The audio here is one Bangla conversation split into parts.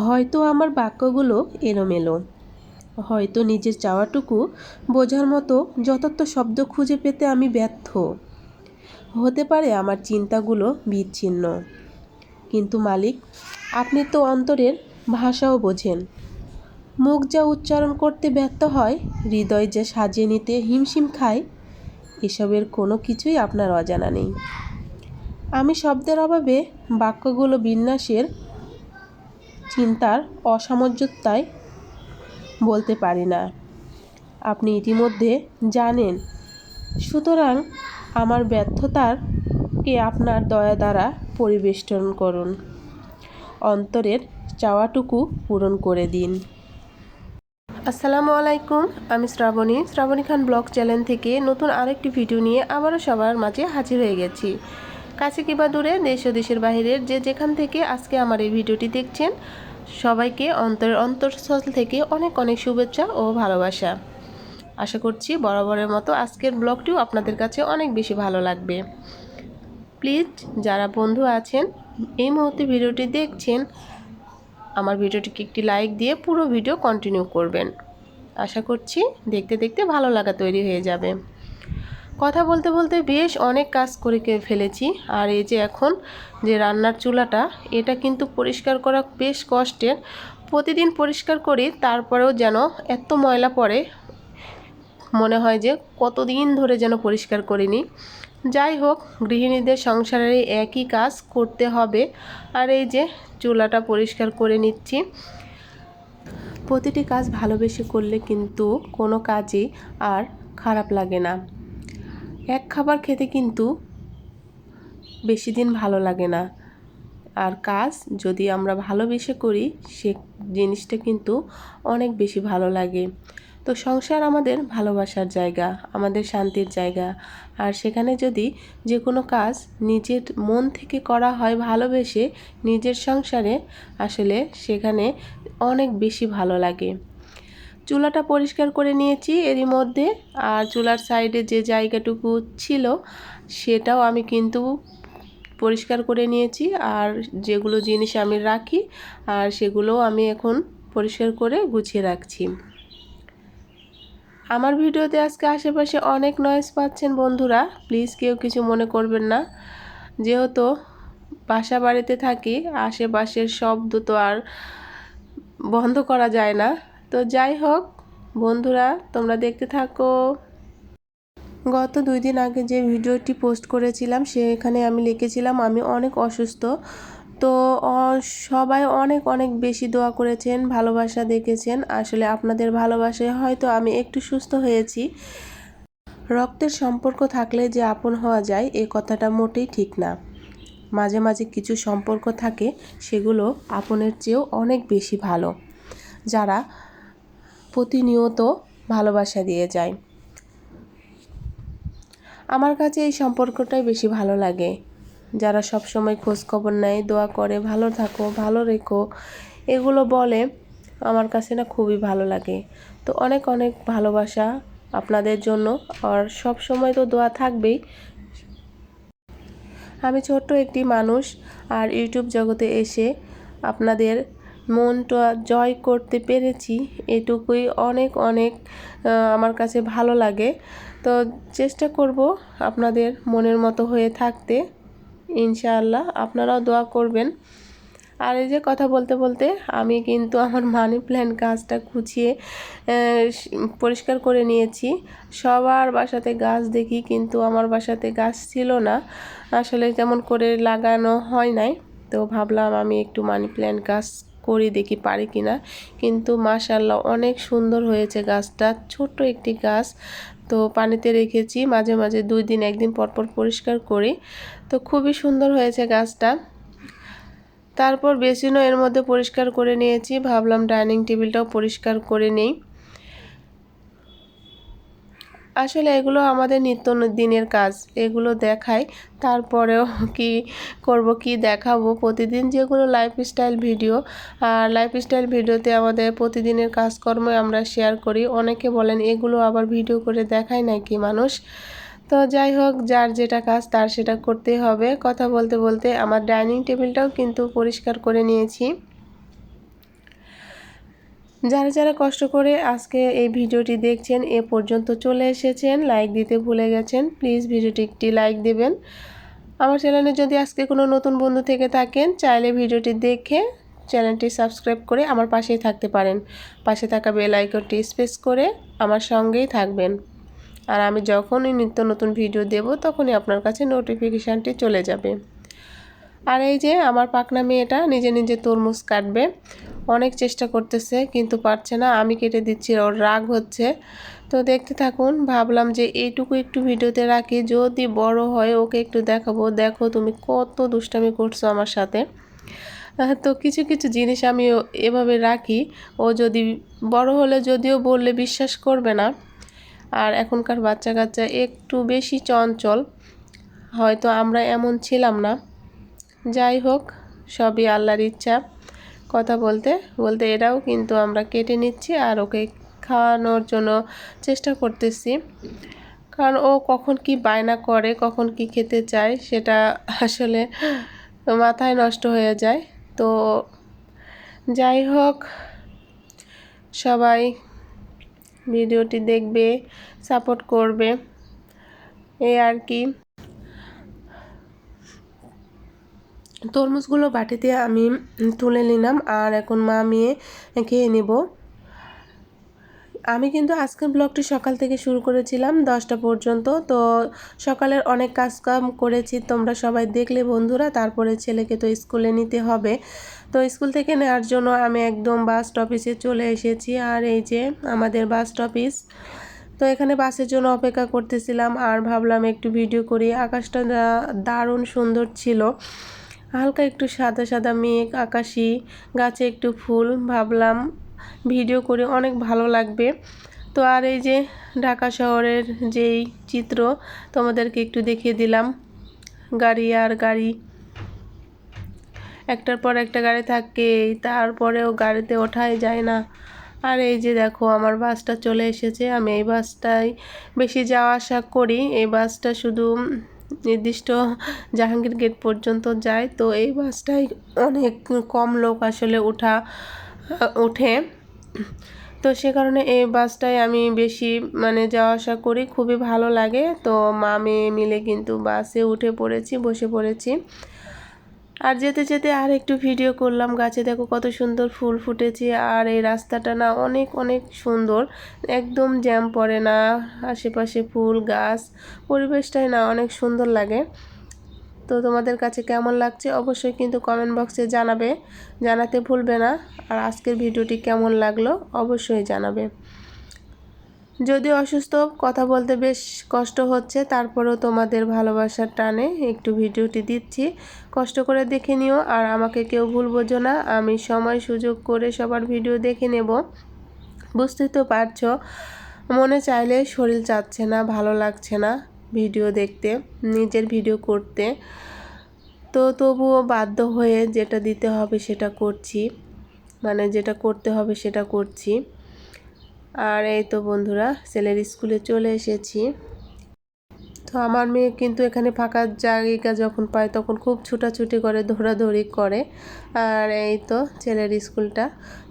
হয়তো আমার বাক্যগুলো এলোমেলো। হয়তো নিজের চাওয়াটুকু বোঝার মতো যথার্থ শব্দ খুঁজে পেতে আমি ব্যর্থ। হতে পারে আমার চিন্তাগুলো বিচ্ছিন্ন। কিন্তু মালিক, আপনি তো অন্তরের ভাষাও বোঝেন। মুখ যা উচ্চারণ করতে ব্যর্থ হয়, হৃদয় যা সাজিয়ে নিতে হিমশিম খায়, এসবের কোনো কিছুই আপনার অজানা নেই। আমি শব্দের অভাবে বাক্যগুলো বিন্যাসের চিন্তার অসামঞ্জস্যতায় বলতে পারি না। আপনি ইতিমধ্যে জানেন। সুতরাং আমার ব্যর্থতারকে আপনার দয়া দ্বারা পরিবেষ্টন করুন। অন্তরের চাওয়াটুকু পূরণ করে দিন। আসসালামু আলাইকুম, আমি শ্রাবণী। শ্রাবণী খান ব্লগ চ্যানেল থেকে নতুন আরেকটি ভিডিও নিয়ে আবারও সবার মাঝে হাজির হয়ে গেছি। কাছে কিংবা দূরে, দেশ ও দেশের বাহিরের যে যেখান থেকে আজকে আমার এই ভিডিওটি দেখছেন, সবাইকে অন্তরের অন্তঃস্থল থেকে অনেক অনেক শুভেচ্ছা ও ভালোবাসা। আশা করছি বরাবরের মতো আজকের ব্লগটিও আপনাদের কাছে অনেক বেশি ভালো লাগবে। প্লিজ, যারা বন্ধু আছেন, এই মুহূর্তে ভিডিওটি দেখছেন, আমার ভিডিওটিকে একটি লাইক দিয়ে পুরো ভিডিও কন্টিনিউ করবেন। আশা করছি দেখতে দেখতে ভালো লাগা তৈরি হয়ে যাবে। কথা বলতে বলতে বেশ অনেক কাজ করে ফেলেছি। আর এই যে এখন যে রান্নার চুলাটা, এটা কিন্তু পরিষ্কার করা বেশ কষ্টের। প্রতিদিন পরিষ্কার করি, তারপরেও যেন এত ময়লা পড়ে, মনে হয় যে কতদিন ধরে যেন পরিষ্কার করিনি। যাই হোক, গৃহিণীদের সংসারের একই কাজ করতে হবে। আর এই যে চুলাটা পরিষ্কার করে নিচ্ছি। প্রতিটি কাজ ভালোবেসে করলে কিন্তু কোনো কাজই আর খারাপ লাগে না। এক খাবার খেতে কিন্তু বেশি দিন ভালো লাগে না। আর কাজ যদি আমরা ভালোবেসে করি, সে জিনিসটা কিন্তু অনেক বেশি ভালো লাগে। তো সংসার আমাদের ভালোবাসার জায়গা, আমাদের শান্তির জায়গা। আর সেখানে যদি যে কোনো কাজ নিজের মন থেকে করা হয় ভালোবেসে নিজের সংসারে, আসলে সেখানে অনেক বেশি ভালো লাগে। চুলাটা পরিষ্কার করে নিয়েছি এরই মধ্যে। আর চুলার সাইডে যে জায়গাটুকু ছিল, সেটাও আমি কিন্তু পরিষ্কার করে নিয়েছি। আর যেগুলো জিনিস আমি রাখি, আর সেগুলোও আমি এখন পরিষ্কার করে গুছিয়ে রাখছি। আমার ভিডিওতে আজকে আশেপাশে অনেক নয়েজ পাচ্ছেন বন্ধুরা। প্লিজ কেউ কিছু মনে করবেন না। যেহেতু বাসা বাড়িতে থাকি, আশেপাশের শব্দ তো আর বন্ধ করা যায় না। তো যাই হোক, বন্ধুরা, তোমরা দেখতে থাকো। গত দুই দিন আগে যে ভিডিওটি পোস্ট করেছিলাম, সেখানে আমি লিখেছিলাম, আমি অনেক অসুস্থ। তো সবাই অনেক অনেক বেশি দোয়া করেছেন, ভালোবাসা দেখেছেন। আসলে আপনাদের ভালোবাসায় হয়তো আমি একটু সুস্থ হয়েছি। রক্তের সম্পর্ক থাকলে যে আপন হওয়া যায়, এ কথাটা মোটেই ঠিক না। মাঝে মাঝে কিছু সম্পর্ক থাকে, সেগুলো আপনের চেয়েও অনেক বেশি ভালো। যারা প্রতিনিয়ত ভালোবাসা দিয়ে যায়। আমার কাছে এই সম্পর্কটাই বেশি ভালো লাগে। যারা সব সময় খোঁজ খবর নেয়, দোয়া করে, ভালো থাকো, ভালো রেখো, এগুলো বলে আমার কাছে না খুবই ভালো লাগে। তো অনেক অনেক ভালোবাসা আপনাদের জন্য। আর সব সময় তো দোয়া থাকবেই। আমি ছোট্ট একটি মানুষ আর ইউটিউব জগতে এসে আপনাদের মনটা জয় করতে পেরেছি। এটুকুই অনেক অনেক আমার কাছে ভালো লাগে। তো চেষ্টা করব আপনাদের মনের মতো হয়ে থাকতে। ইনশাআল্লাহ আপনারাও দোয়া করবেন। আর এই যে কথা বলতে বলতে আমি কিন্তু আমার মানি প্ল্যান্ট গাছটা গুছিয়ে পরিষ্কার করে নিয়েছি। সবার বাসাতে গাছ দেখি কিন্তু আমার বাসাতে গাছ ছিল না। আসলে যেমন করে লাগানো হয় নাই। তো ভাবলাম আমি একটু মানি প্ল্যান্ট গাছ করি দেখি পারি কি না কিন্তু মাশাল্লাহ অনেক সুন্দর হয়েছে গাছটা। ছোট্ট একটি গাছ। তো পানিতে রেখেছি, মাঝে মাঝে দুই দিন, একদিন পরপর পরিষ্কার করি। তো খুবই সুন্দর হয়েছে গাছটা। তারপর বেসিনও এর মধ্যে পরিষ্কার করে নিয়েছি। ভাবলাম ডাইনিং টেবিলটাও পরিষ্কার করে নেই। আসলে এগুলো আমাদের নিত্য দিনের কাজ, এগুলো দেখাই, তারপরেও কি করব, কি দেখাবো? প্রতিদিন যেগুলো লাইফস্টাইল ভিডিও আর লাইফস্টাইল ভিডিওতে আমাদের প্রতিদিনের কাজকর্ম আমরা শেয়ার করি। অনেকে বলেন, এগুলো আবার ভিডিও করে দেখায় নাকি মানুষ? তো যাই হোক, যার যেটা কাজ তার সেটা করতেই হবে। কথা বলতে বলতে আমার ডাইনিং টেবিলটাও কিন্তু পরিষ্কার করে নিয়েছি। যারা যারা কষ্ট করে আজকে এই ভিডিওটি দেখছেন, এ পর্যন্ত চলে এসেছেন লাইক দিতে ভুলে গেছেন প্লিজ ভিডিওটি একটি লাইক দেবেন। আমার চ্যানেলে যদি আজকে কোনো নতুন বন্ধু থেকে থাকেন, চাইলে ভিডিওটি দেখে চ্যানেলটি সাবস্ক্রাইব করে আমার পাশেই থাকতে পারেন। পাশে থাকা বেল আইকনটি স্পেস করে আমার সঙ্গেই থাকবেন। আর আমি যখনই নিত্য নতুন ভিডিও দেব, তখনই আপনার কাছে নোটিফিকেশানটি চলে যাবে। আর এই যে আমার পাকনা মেয়েটা নিজে নিজে তরমুজ কাটবে। অনেক চেষ্টা করতেছে, কিন্তু পারছে না। আমি কেটে দিচ্ছি, ওর রাগ হচ্ছে। তো দেখতে থাকুন, ভাবলাম যে এইটুকু একটু ভিডিওতে রাখি। যদি বড় হয়, ওকে একটু দেখাবো। দেখো, তুমি কত দুষ্টামি করছ আমার সাথে। তো কিছু কিছু জিনিস আমি এভাবে রাখি। ও যদি বড় হলে যদিও বললে বিশ্বাস করবে না। আর এখনকার বাচ্চা কাচ্চা একটু বেশি চঞ্চল। হয়তো আমরা এমন ছিলাম না। যাই হোক, সবই আল্লাহর ইচ্ছা। কথা বলতে বলতে এটাও কিন্তু আমরা কেটে নিচ্ছি আর ওকে খাওয়ানোর জন্য চেষ্টা করতেছি। কারণ ও কখন কি বায়না করে, কখন কি খেতে চায়, সেটা আসলে মাথায় নষ্ট হয়ে যায়। তো যাই হোক, সবাই ভিডিওটি দেখবে, সাপোর্ট করবে। এই আর কি। তরমুজগুলো বাটিতে আমি তুলে নিলাম আর এখন মা মেয়ে খেয়ে নেব। আমি কিন্তু আজকের ব্লগটি সকাল থেকে শুরু করেছিলাম দশটা পর্যন্ত। তো সকালের অনেক কাজ কাম করেছি, তোমরা সবাই দেখলে বন্ধুরা, তারপরে ছেলেকে তো স্কুলে নিতে হবে। তো স্কুল থেকে নেওয়ার জন্য আমি একদম বাস স্টপিসে চলে এসেছি আর এই যে আমাদের বাস স্টপিস তো এখানে বাসের জন্য অপেক্ষা করতেছিলাম আর ভাবলাম একটু ভিডিও করি। আকাশটা দারুণ সুন্দর ছিল। হালকা একটু সাদা সাদা মেঘ, আকাশি, গাছে একটু ফুল, ভাবলাম ভিডিও করে অনেক ভালো লাগবে। তো আর এই যে ঢাকা শহরের যেই চিত্র, তোমাদেরকে একটু দেখিয়ে দিলাম। গাড়ি আর গাড়ি। একটার পর একটা গাড়ি থাকে, তারপরেও গাড়িতে ওঠাই যায় না। আর এই যে দেখো, আমার বাসটা চলে এসেছে। আমি এই বাসটাই বেশি যাওয়া আসা করি। এই বাসটা শুধু নির্দিষ্ট জাহাঙ্গীর গেট পর্যন্ত যায়। তো এই বাসটাই অনেক কম লোক আসলে ওঠা, ওঠে। তো সে কারণে এই বাসটাই আমি বেশি মানে যাওয়া আসা করি, খুবই ভালো লাগে। তো মা মেয়ে মিলে কিন্তু বাসে উঠে পড়েছি, বসে পড়েছি। আর যেতে যেতে আর একটু ভিডিও করলাম। গাছে দেখো কত সুন্দর ফুল ফুটেছে আর এই রাস্তাটা না অনেক অনেক সুন্দর। একদম জ্যাম পড়ে না, আশেপাশে ফুল, গাছ, পরিবেশটাই না অনেক সুন্দর লাগে। তো তোমাদের কাছে কেমন লাগছে অবশ্যই কিন্তু কমেন্ট বক্সে জানাবে। জানাতে ভুলবে না। আর আজকের ভিডিওটি কেমন লাগল অবশ্যই জানাবে। যদি অসুস্থ, কথা বলতে বেশ কষ্ট হচ্ছে, তারপরেও তোমাদের ভালোবাসার টানে একটু ভিডিওটি দিচ্ছি। কষ্ট করে দেখে নিও, আর আমাকে কেউ ভুল বোঝো না, আমি সময় সুযোগ করে সবার ভিডিও দেখে নেব। বুঝতে তো পারছ, মনে চাইলে শরীর চাচ্ছে না, ভালো লাগছে না ভিডিও দেখতে, নিজের ভিডিও করতে। তো তবুও বাধ্য হয়ে যেটা দিতে হবে সেটা করছি মানে যেটা করতে হবে সেটা করছি। আর এই তো বন্ধুরা, ছেলের স্কুলে চলে এসেছি। তো আমার মেয়ে কিন্তু এখানে ফাঁকা জায়গা যখন পায় তখন খুব ছুটাছুটি করে, দৌড়াদৌড়ি করে। আর এই তো ছেলের স্কুলটা।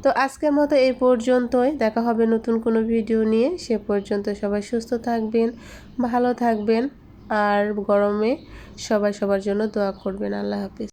তো আজকের মতো এই পর্যন্তই। দেখা হবে নতুন কোনো ভিডিও নিয়ে। সে পর্যন্ত সবাই সুস্থ থাকবেন, ভালো থাকবেন। আর গরমে সবাই সবার জন্য দোয়া করবেন। আল্লাহ হাফিজ।